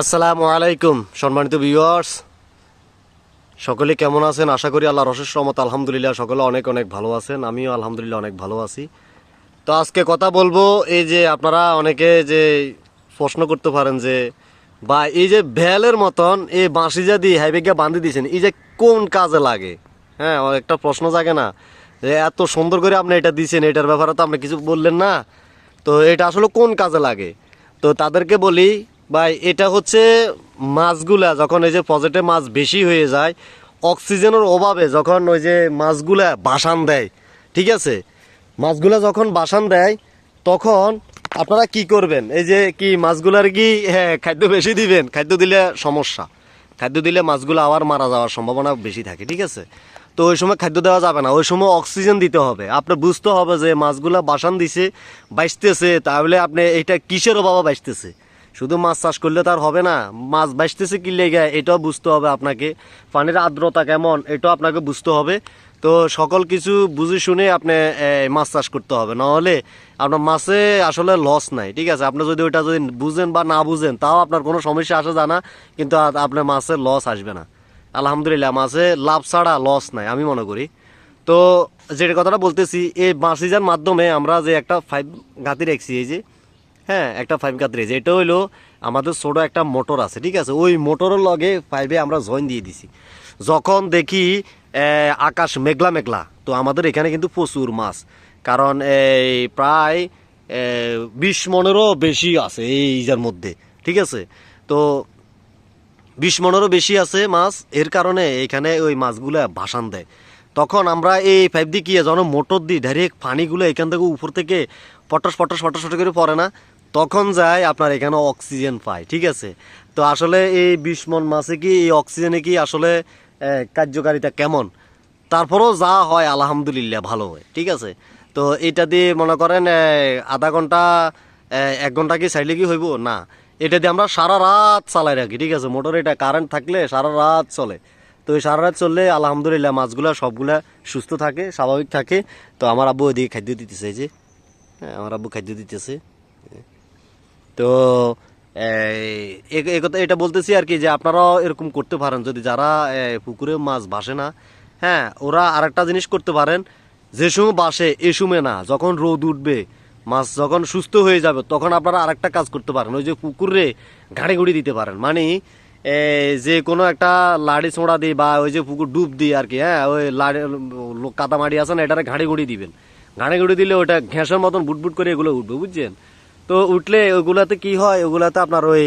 আসসালামু আলাইকুম, সম্মানিত ভিউয়ার্স সকলে কেমন আছেন? আশা করি আল্লাহর অশেষ রহমত, আলহামদুলিল্লাহ, সকলে অনেক অনেক ভালো আছেন। আমিও আলহামদুলিল্লাহ অনেক ভালো আছি। তো আজকে কথা বলব এই যে আপনারা অনেকে যে প্রশ্ন করতে পারেন যে, বা এই যে ভ্যালের মতন এই বাঁশি যা দিয়ে হাইবেগা বান্ধি দিয়েছেন, এই যে কোন কাজে লাগে? হ্যাঁ একটা প্রশ্ন জাগে না। যে এত সুন্দর করে আপনি এটা দিয়েছেন, এটার ব্যাপারে তো আপনি কিছু বললেন না। তো এটা আসলে কোন কাজে লাগে? তো তাদেরকে বলি ভাই, এটা হচ্ছে মাছগুলা যখন এই যে পজেটে মাছ বেশি হয়ে যায় অক্সিজেনের অভাবে যখন ওই যে মাছগুলা বাসান দেয়, ঠিক আছে? মাছগুলা যখন বাসান দেয়, তখন আপনারা কি করবেন? এই যে কি মাছগুলার কি হ্যাঁ খাদ্য বেশি দিবেন, খাদ্য দিলে সমস্যা। খাদ্য দিলে মাছগুলো আবার মারা যাওয়ার সম্ভাবনা বেশি থাকে, ঠিক আছে? তো ওই সময় খাদ্য দেওয়া যাবে না, ওই সময় অক্সিজেন দিতে হবে। আপনার বুঝতে হবে যে মাছগুলা বাসান দিছে বাইসতেছে তাহলে আপনি এটা কিসের অভাবে বাইসতেছে শুধু মাছ চাষ করলে তার হবে না। মাছ বাঁচতেছে কি লেগে, এটাও বুঝতে হবে আপনাকে। পানির আর্দ্রতা কেমন, এটাও আপনাকে বুঝতে হবে। তো সকল কিছু বুঝে শুনে আপনি মাছ চাষ করতে হবে। নাহলে আপনার মাছে আসলে লস নাই, ঠিক আছে? আপনি যদি ওইটা যদি বুঝেন বা না বুঝেন, তাও আপনার কোনো সমস্যা আসে জানা, কিন্তু আপনার মাছের লস আসবে না। আলহামদুলিল্লাহ, মাছে লাভ ছাড়া লস নাই, আমি মনে করি। তো যেটা কথাটা বলতেছি, এই বাঁশিজার মাধ্যমে আমরা যে একটা ফাইভ গাতি রেখছি, এই যে হ্যাঁ একটা ফাইভ রেখেছি এটা হইল আমাদের ছোটো একটা মোটর আছে, ঠিক আছে? ওই মোটরের লগে ফাইভে আমরা জয়েন দিয়ে দিছি। যখন দেখি আকাশ মেঘলা মেঘলা, তো আমাদের এখানে কিন্তু প্রচুর মাছ। কারণ এই প্রায় বিশ মনেরও বেশি আছে এই ইজার মধ্যে, ঠিক আছে? তো বিশ মনেরও বেশি আছে মাছ, এর কারণে এখানে ওই মাছগুলো ভাসান দেয়। তখন আমরা এই ফাইভ দিয়ে কি যখন মোটর দিই ডাইরেক্ট পানিগুলো এখান থেকে উপর থেকে পটস পটস পটস পটস করে পড়ে না তখন যায় আপনার এখানে অক্সিজেন পায়, ঠিক আছে? তো আসলে এই বিশ মন মাছে কি এই অক্সিজেনে কি আসলে কার্যকারিতা কেমন? তারপরেও যা হয় আলহামদুলিল্লাহ ভালো হয়, ঠিক আছে? তো এটা দিয়ে মনে করেন আধা ঘণ্টা এক ঘণ্টা কি চাইলে কি হইব? না। এটা দিয়ে আমরা সারা রাত চালাই রাখি, ঠিক আছে? মোটর এটা কারেন্ট থাকলে সারা রাত চলে। তো এই সারা রাত চললে আলহামদুলিল্লাহ মাছগুলা সবগুলা সুস্থ থাকে, স্বাভাবিক থাকে। তো আমার আব্বু ওইদিকে খাদ্য দিতেছে যে হ্যাঁ আমার আব্বু খাদ্য দিতেছে। তো কথা, এটা বলতেছি আর কি যে আপনারাও এরকম করতে পারেন। যদি যারা পুকুরে মাছ ভাসে না হ্যাঁ ওরা আরেকটা জিনিস করতে পারেন। যে সময় বাসে এ সময় না। যখন রোদ উঠবে, মাছ যখন সুস্থ হয়ে যাবে, তখন আপনারা আরেকটা কাজ করতে পারেন। ওই যে পুকুরে ঘাড়ি ঘুড়ি দিতে পারেন। মানে যে কোনো একটা লাড়ি ছোঁড়া দিই বা ওই যে পুকুর ডুব দিই আর কি হ্যাঁ ওই লাড়ি, কাদামাড়ি আছে না, এটারে ঘাড়ি ঘুড়ি দিবেন। ঘাড়ি ঘুড়ি দিলে ওটা ঘ্যাঁসের মতন বুটবুট করে এগুলো উঠবে, বুঝছেন? তো উঠলে ওগুলাতে কি হয়? ওগুলাতে আপনার ওই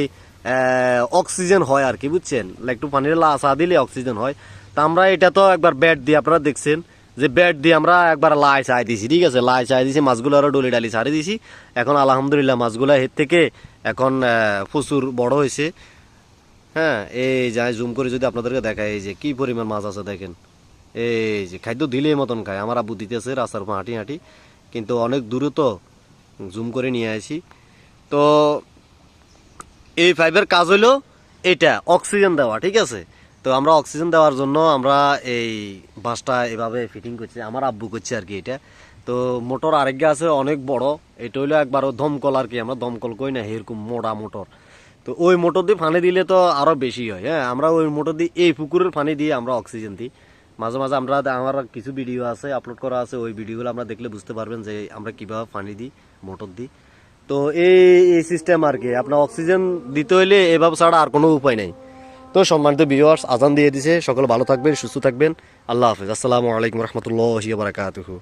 অক্সিজেন হয় আর কি, বুঝছেন? একটু পানির লাসা দিলে অক্সিজেন হয়। তা আমরা এটা তো একবার ব্যাট দিয়ে আপনারা দেখছেন, যে ব্যাট দিয়ে আমরা একবার লাই চাই দিছি, ঠিক আছে? লাই চাই দিছি, মাছগুলো আরও ডলি ডালি ছাড়ে দিছি। এখন আলহামদুলিল্লাহ মাছগুলো এর থেকে এখন প্রচুর বড় হয়েছে। হ্যাঁ এই যাই জুম করে যদি আপনাদেরকে দেখায় এই যে কি পরিমাণ মাছ আছে দেখেন। এই যে খাদ্য দিলে মতন খায়। আমার আব্বু দিতেছে রাস্তার উপর হাঁটি হাঁটি, কিন্তু অনেক দূরে তো জুম করে নিয়ে আসি। তো এই ফাইভের কাজ হলো এটা অক্সিজেন দেওয়া, ঠিক আছে? তো আমরা অক্সিজেন দেওয়ার জন্য আমরা এই বাসটা এভাবে ফিটিং করছি, আমার আব্বু করছে আর কি এটা। তো মোটর আরেকটা আছে, অনেক বড়। এটা হইল একবার দমকল আর কি, আমরা দমকল কই না, এরকম মোটা মোটর। তো ওই মোটর দিয়ে পানি দিলে তো আরও বেশি হয় হ্যাঁ? আমরা ওই মোটর দিয়ে এই পুকুরের পানি দিয়ে আমরা অক্সিজেন দিই। মাঝে মাঝে আমরা আমার কিছু ভিডিও আছে আপলোড করা আছে, ওই ভিডিওগুলো আমরা দেখলে বুঝতে পারবেন যে আমরা কীভাবে পানি দিই মোটর দিই। তো এই এই সিস্টেম আর কি, আপনার অক্সিজেন দিতে হইলে এভাবে ছাড়া আর কোনো উপায় নেই। তো সম্মানিত ভিউয়ার্স আজান দিয়ে দিছে। সকল ভালো থাকবেন, সুস্থ থাকবেন। আল্লাহ হাফিজ। আসসালামু আলাইকুম রহমতুল্লাহ বারাকাতুহু।